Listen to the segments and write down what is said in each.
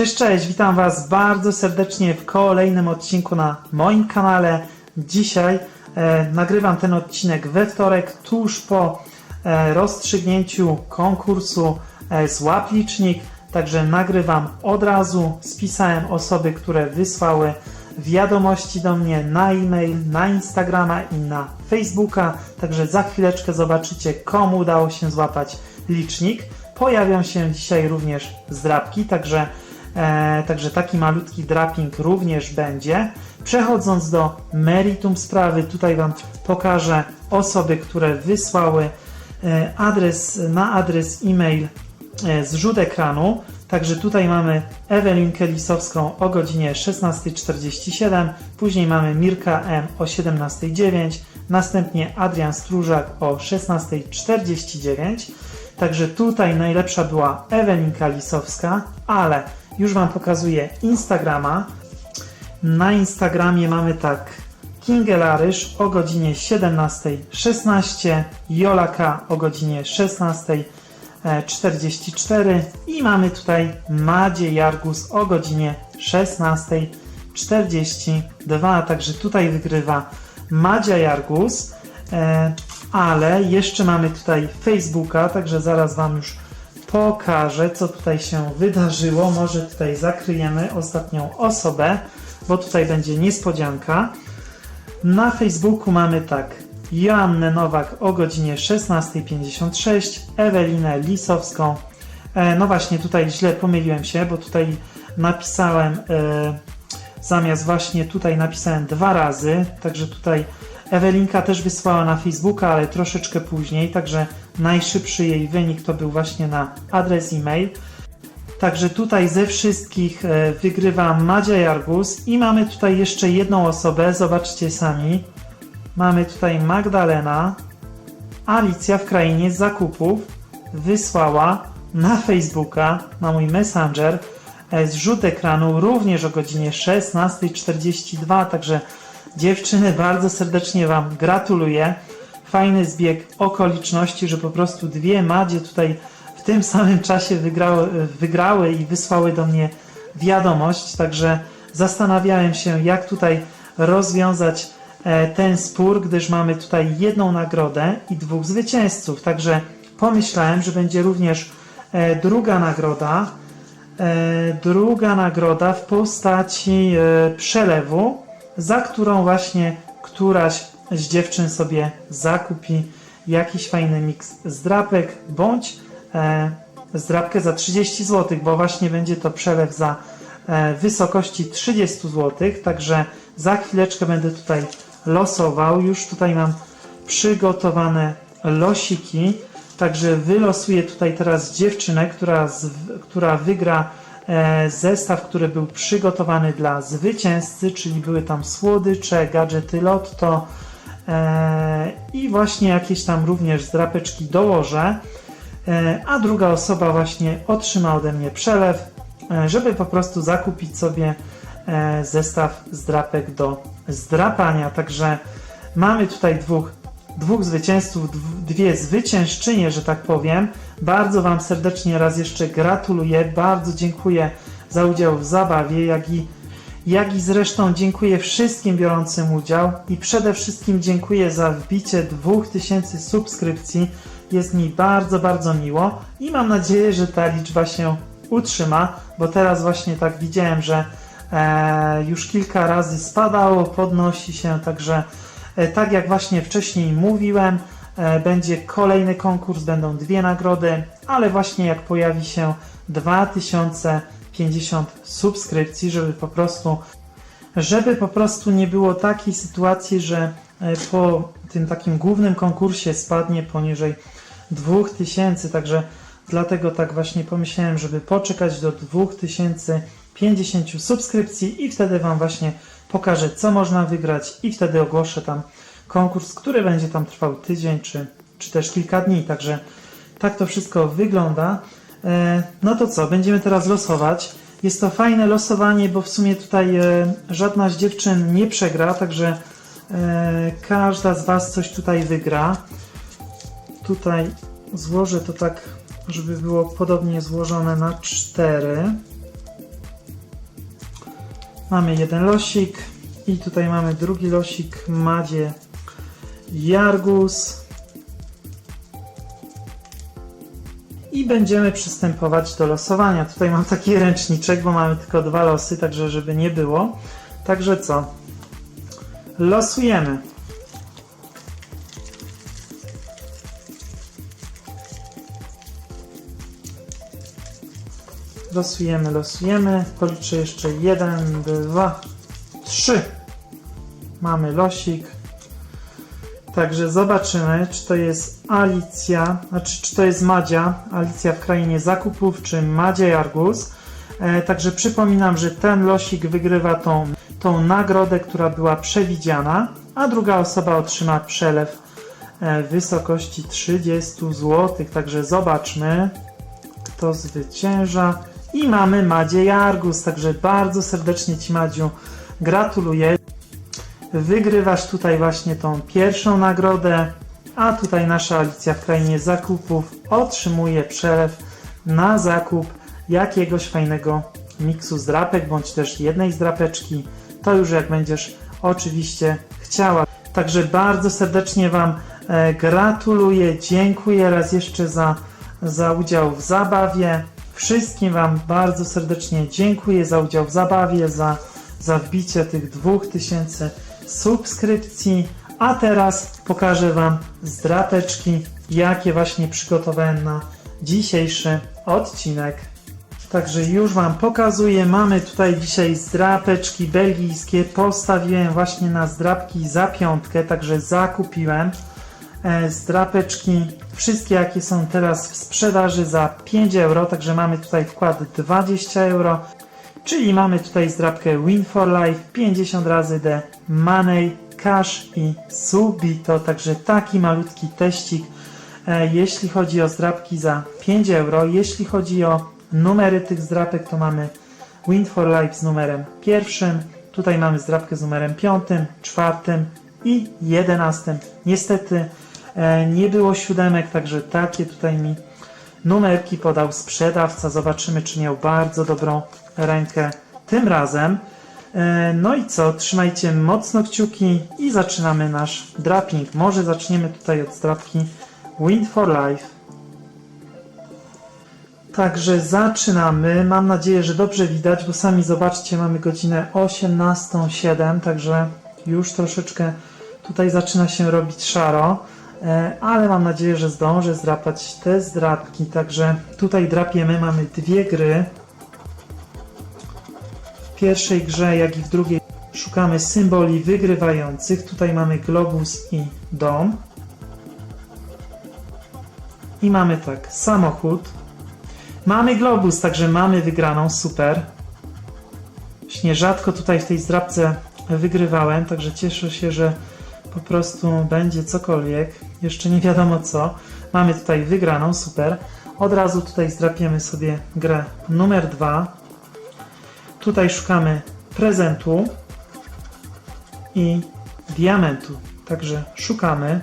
Cześć, cześć, witam Was bardzo serdecznie w kolejnym odcinku na moim kanale. Dzisiaj e, nagrywam ten odcinek we wtorek, tuż po e, rozstrzygnięciu konkursu e, Złap Licznik. Także nagrywam od razu, spisałem osoby, które wysłały wiadomości do mnie na e-mail, na Instagrama i na Facebooka. Także za chwileczkę zobaczycie, komu udało się złapać licznik. Pojawią się dzisiaj również zdrabki, także, e, także taki malutki draping również będzie. Przechodząc do meritum sprawy, tutaj Wam pokażę osoby, które wysłały e, adres na adres e-mail e, zrzut ekranu. Także tutaj mamy Ewelinkę Lisowską o godzinie 16.47, później mamy Mirka M o 17.09, następnie Adrian Stróżak o 16.49. Także tutaj najlepsza była Ewelinka Lisowska, ale już Wam pokazuję Instagrama. Na Instagramie mamy tak Kingelarysz o godzinie 17.16, Jolaka o godzinie 16.44 i mamy tutaj Madzie Jargus o godzinie 16.42. Także tutaj wygrywa Madzia Jargus, e, ale jeszcze mamy tutaj Facebooka, także zaraz Wam już pokażę, co tutaj się wydarzyło. Może tutaj zakryjemy ostatnią osobę, bo tutaj będzie niespodzianka. Na Facebooku mamy tak Joannę Nowak o godzinie 16.56, Ewelinę Lisowską. E, no właśnie, tutaj źle pomyliłem się, bo tutaj napisałem e, zamiast właśnie tutaj napisałem dwa razy, także tutaj Ewelinka też wysłała na Facebooka, ale troszeczkę później, także najszybszy jej wynik to był właśnie na adres e-mail. Także tutaj ze wszystkich e, wygrywa Madzia Jargus i mamy tutaj jeszcze jedną osobę, zobaczcie sami. Mamy tutaj Magdalena. Alicja w krainie zakupów wysłała na Facebooka, na mój Messenger, e, zrzut ekranu również o godzinie 16.42, także dziewczyny bardzo serdecznie Wam gratuluję. Fajny zbieg okoliczności, że po prostu dwie Madzie tutaj w tym samym czasie wygrały, wygrały i wysłały do mnie wiadomość, także zastanawiałem się, jak tutaj rozwiązać e, ten spór, gdyż mamy tutaj jedną nagrodę i dwóch zwycięzców. Także pomyślałem, że będzie również e, druga nagroda. E, druga nagroda w postaci przelewu, za którą właśnie któraś z dziewczyn sobie zakupi jakiś fajny miks zdrapek bądź e, zdrapkę za 30 zł, bo właśnie będzie to przelew za e, wysokości 30 zł. Także za chwileczkę będę tutaj losował. Już tutaj mam przygotowane losiki. Także wylosuję tutaj teraz dziewczynę, która, z, która wygra zestaw, który był przygotowany dla zwycięzcy, czyli były tam słodycze, gadżety Lotto e, i właśnie jakieś tam również zdrapeczki dołożę. E, a druga osoba właśnie otrzyma ode mnie przelew, e, żeby po prostu zakupić sobie e, zestaw zdrapek do zdrapania. Także mamy tutaj dwóch, dwóch zwycięzców, dw- dwie zwyciężczynie, że tak powiem. Bardzo Wam serdecznie raz jeszcze gratuluję, bardzo dziękuję za udział w zabawie, jak i, jak i zresztą dziękuję wszystkim biorącym udział i przede wszystkim dziękuję za wbicie 2000 subskrypcji. Jest mi bardzo, bardzo miło i mam nadzieję, że ta liczba się utrzyma, bo teraz właśnie tak widziałem, że e, już kilka razy spadało, podnosi się, także tak jak właśnie wcześniej mówiłem, e, będzie kolejny konkurs, będą dwie nagrody, ale właśnie jak pojawi się 2050 subskrypcji, żeby po prostu żeby po prostu nie było takiej sytuacji, że e, po tym takim głównym konkursie spadnie poniżej 2000, także dlatego tak właśnie pomyślałem, żeby poczekać do 2050 subskrypcji i wtedy Wam właśnie pokażę, co można wygrać i wtedy ogłoszę tam konkurs, który będzie tam trwał tydzień czy, czy też kilka dni, także tak to wszystko wygląda. E, No to co, będziemy teraz losować. Jest to fajne losowanie, bo w sumie tutaj e, żadna z dziewczyn nie przegra, także e, każda z Was coś tutaj wygra. Tutaj złożę to tak, żeby było podobnie złożone na cztery. Mamy jeden losik i tutaj mamy drugi losik Madzie Jargus. I będziemy przystępować do losowania. Tutaj mam taki ręczniczek, bo mamy tylko dwa losy, także żeby nie było. Także co? Losujemy. Losujemy, losujemy. Policzę jeszcze jeden, dwa, trzy. Mamy losik. Także zobaczymy, czy to jest Alicja, znaczy czy to jest Madzia, Alicja w krainie zakupów, czy Madzia Jargus. E, także przypominam, że ten losik wygrywa tą, tą nagrodę, która była przewidziana, a druga osoba otrzyma przelew e, w wysokości 30 zł. Także zobaczmy, kto zwycięża. I mamy Madzie Jargus, także bardzo serdecznie Ci Madziu gratuluję. Wygrywasz tutaj właśnie tą pierwszą nagrodę, a tutaj nasza Alicja w krainie zakupów otrzymuje przelew na zakup jakiegoś fajnego miksu z drapek, bądź też jednej z drapeczki. To już jak będziesz oczywiście chciała. Także bardzo serdecznie Wam e, gratuluję, dziękuję raz jeszcze za, za udział w zabawie. Wszystkim Wam bardzo serdecznie dziękuję za udział w zabawie, za, za wbicie tych 2000 subskrypcji. A teraz pokażę Wam zdrapeczki, jakie właśnie przygotowałem na dzisiejszy odcinek. Także już Wam pokazuję. Mamy tutaj dzisiaj zdrapeczki belgijskie. Postawiłem właśnie na zdrapki za piątkę, także zakupiłem e, zdrapeczki. Wszystkie jakie są teraz w sprzedaży za 5 euro, także mamy tutaj wkład 20 euro. Czyli mamy tutaj zdrapkę Win for Life 50 razy D Money, Cash i Subito, także taki malutki teścik. E, jeśli chodzi o zdrapki za 5 euro, jeśli chodzi o numery tych zdrapek, to mamy Win for Life z numerem pierwszym, tutaj mamy zdrapkę z numerem piątym, czwartym i jedenastym. Niestety nie było siódemek, także takie tutaj mi numerki podał sprzedawca. Zobaczymy, czy miał bardzo dobrą rękę tym razem. E, No i co? Trzymajcie mocno kciuki i zaczynamy nasz draping. Może zaczniemy tutaj od zdrapki Wind for Life. Także zaczynamy. Mam nadzieję, że dobrze widać, bo sami zobaczcie, mamy godzinę 18.07, także już troszeczkę tutaj zaczyna się robić szaro, e, ale mam nadzieję, że zdążę zdrapać te zdrapki. Także tutaj drapiemy, mamy dwie gry. W pierwszej grze, jak i w drugiej szukamy symboli wygrywających. Tutaj mamy globus i dom. I mamy tak, samochód. Mamy globus, także mamy wygraną, super. Właśnie rzadko tutaj w tej zdrabce wygrywałem, także cieszę się, że po prostu będzie cokolwiek. Jeszcze nie wiadomo co. Mamy tutaj wygraną, super. Od razu tutaj zdrapiemy sobie grę numer dwa. Tutaj szukamy prezentu i diamentu. Także szukamy.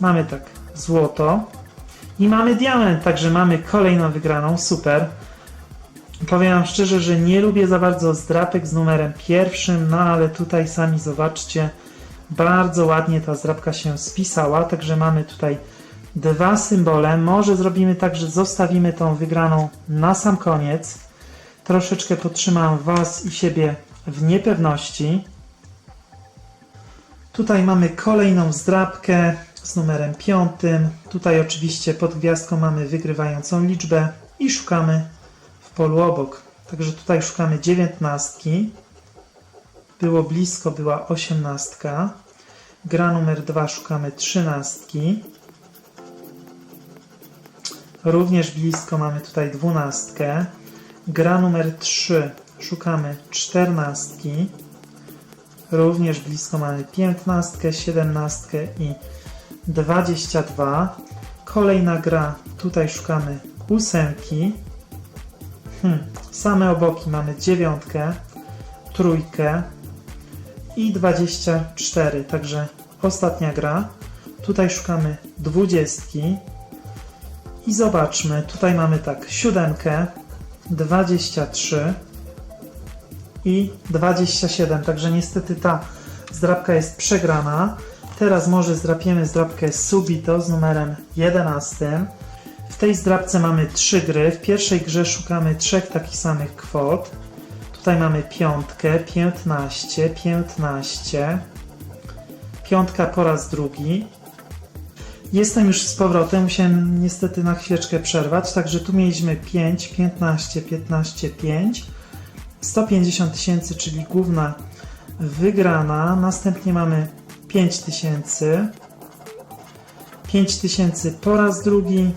Mamy tak, złoto. I mamy diament, także mamy kolejną wygraną, super. Powiem wam szczerze, że nie lubię za bardzo zdrapek z numerem pierwszym, no ale tutaj sami zobaczcie, bardzo ładnie ta zdrapka się spisała, także mamy tutaj dwa symbole. Może zrobimy tak, że zostawimy tą wygraną na sam koniec. Troszeczkę podtrzymam Was i siebie w niepewności. Tutaj mamy kolejną zdrapkę z numerem piątym. Tutaj oczywiście pod gwiazdką mamy wygrywającą liczbę i szukamy polu obok. Także tutaj szukamy dziewiętnastki. Było blisko, była osiemnastka. Gra numer dwa szukamy trzynastki. Również blisko mamy tutaj dwunastkę. Gra numer 3 szukamy czternastki. Również blisko mamy piętnastkę, siedemnastkę i 22. Kolejna gra, tutaj szukamy ósemki. Hmm. Same oboki mamy dziewiątkę, trójkę i 24. Także ostatnia gra. Tutaj szukamy dwudziestki. I zobaczmy, tutaj mamy tak, siódemkę, 23, i 27. Także niestety ta zdrabka jest przegrana. Teraz może zdrapiemy zdrabkę Subito z numerem 11. W tej zdrabce mamy trzy gry. W pierwszej grze szukamy trzech takich samych kwot. Tutaj mamy piątkę, 15, 15. Piątka po raz drugi. Jestem już z powrotem, musiałem niestety na chwileczkę przerwać, także tu mieliśmy 5, 15, 15, 5. 150 tysięcy, czyli główna wygrana. Następnie mamy 5 tysięcy. 5 tysięcy po raz drugi,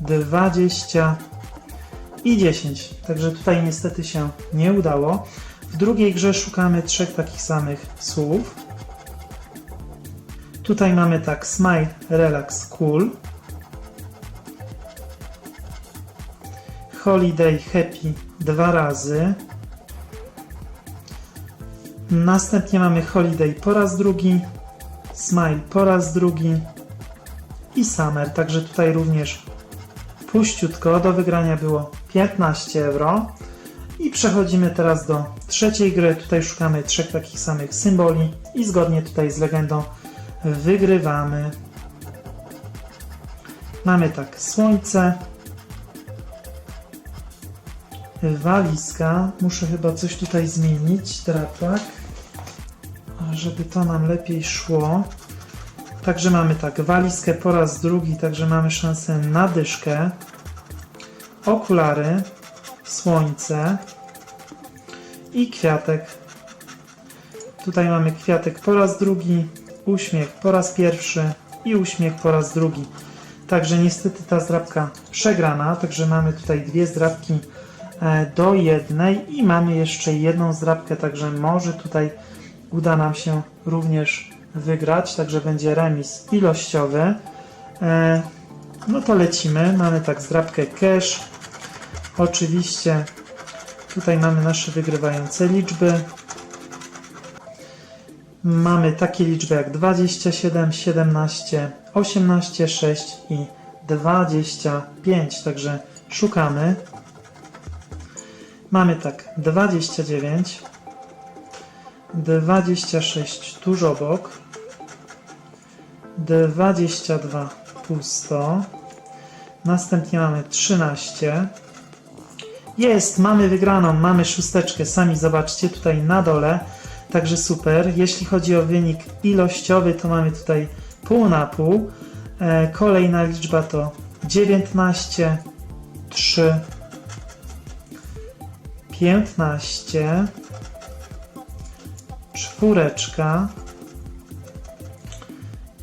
20 i 10. Także tutaj niestety się nie udało. W drugiej grze szukamy trzech takich samych słów. Tutaj mamy tak smile, relax, cool. Holiday, happy dwa razy. Następnie mamy holiday po raz drugi, smile po raz drugi i summer. Także tutaj również puściutko. Do wygrania było 15 euro. I przechodzimy teraz do trzeciej gry. Tutaj szukamy trzech takich samych symboli i zgodnie tutaj z legendą wygrywamy. Mamy tak słońce, walizka. Muszę chyba coś tutaj zmienić, drapak, żeby to nam lepiej szło. Także mamy tak walizkę po raz drugi, także mamy szansę na dyszkę. Okulary, słońce i kwiatek. Tutaj mamy kwiatek po raz drugi, uśmiech po raz pierwszy i uśmiech po raz drugi. Także niestety ta zdrabka przegrana, także mamy tutaj dwie zdrabki e, do jednej i mamy jeszcze jedną zdrabkę, także może tutaj uda nam się również wygrać, także będzie remis ilościowy. E, No to lecimy, mamy tak zdrabkę cash. Oczywiście tutaj mamy nasze wygrywające liczby. Mamy takie liczby jak 27, 17, 18, 6 i 25. Także szukamy. Mamy tak 29, 26 tuż obok, 22 pusto, następnie mamy 13. Jest, mamy wygraną, mamy szósteczkę, sami zobaczcie tutaj na dole. Także super. Jeśli chodzi o wynik ilościowy, to mamy tutaj pół na pół. E, kolejna liczba to 19, 3, 15, czwóreczka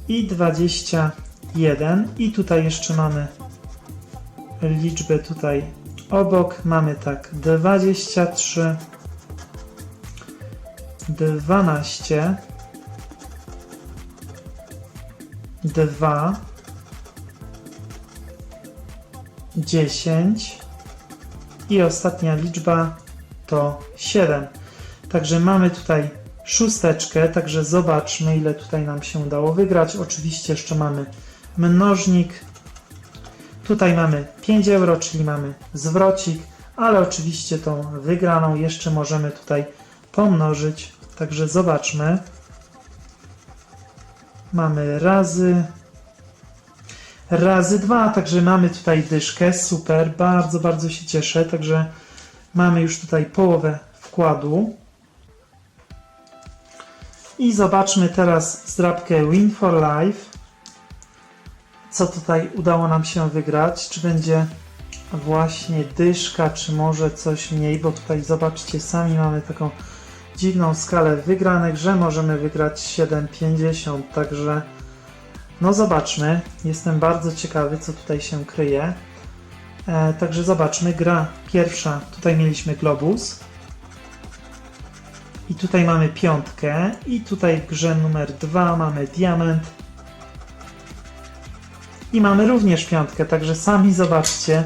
i 21. I tutaj jeszcze mamy liczbę tutaj obok. Mamy tak 23, 12, 2, 10 i ostatnia liczba to 7. Także mamy tutaj szósteczkę, także zobaczmy ile tutaj nam się udało wygrać. Oczywiście jeszcze mamy mnożnik. Tutaj mamy 5 euro, czyli mamy zwrocik, ale oczywiście tą wygraną jeszcze możemy tutaj pomnożyć. Także zobaczmy. Mamy razy razy dwa, także mamy tutaj dyszkę, super, bardzo, bardzo się cieszę, także mamy już tutaj połowę wkładu. I zobaczmy teraz zdrabkę Win for Life. Co tutaj udało nam się wygrać? Czy będzie właśnie dyszka, czy może coś mniej? Bo tutaj zobaczcie, sami mamy taką dziwną skalę wygranych, że możemy wygrać 7,50. Także no zobaczmy. Jestem bardzo ciekawy, co tutaj się kryje. E, także zobaczmy. Gra pierwsza. Tutaj mieliśmy globus. I tutaj mamy piątkę. I tutaj w grze numer dwa mamy diament. I mamy również piątkę. Także sami zobaczcie.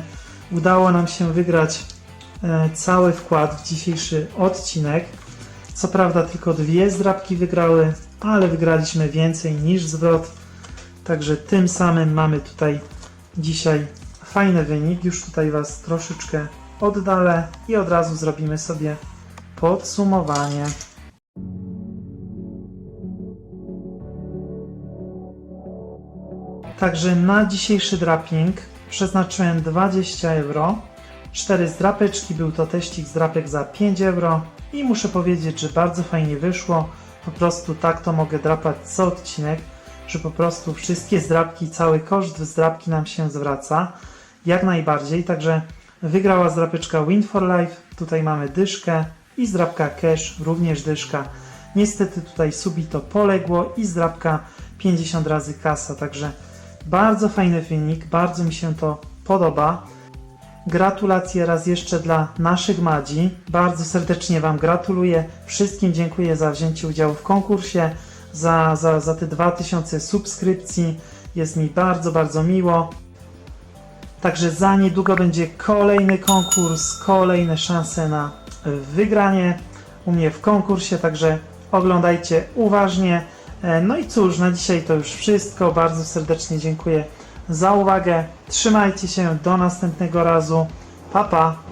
Udało nam się wygrać e, cały wkład w dzisiejszy odcinek. Co prawda tylko dwie zdrabki wygrały, ale wygraliśmy więcej niż zwrot. Także tym samym mamy tutaj dzisiaj fajny wynik. Już tutaj Was troszeczkę oddalę i od razu zrobimy sobie podsumowanie. Także na dzisiejszy draping przeznaczyłem 20 euro. 4 zdrapeczki, był to teścik zdrapek za 5 euro i muszę powiedzieć, że bardzo fajnie wyszło. Po prostu tak to mogę drapać co odcinek, że po prostu wszystkie zdrapki, cały koszt zdrapki nam się zwraca. Jak najbardziej, także wygrała zdrapeczka Win for Life, tutaj mamy dyszkę i zdrapka Cash, również dyszka. Niestety tutaj subito poległo i zdrapka 50 razy kasa, także bardzo fajny wynik, bardzo mi się to podoba. Gratulacje raz jeszcze dla naszych Madzi. Bardzo serdecznie Wam gratuluję. Wszystkim dziękuję za wzięcie udziału w konkursie, za, za, za te 2000 subskrypcji. Jest mi bardzo, bardzo miło. Także za niedługo będzie kolejny konkurs, kolejne szanse na wygranie u mnie w konkursie, także oglądajcie uważnie. E, No i cóż, na dzisiaj to już wszystko. Bardzo serdecznie dziękuję za uwagę. Trzymajcie się do następnego razu. Pa pa!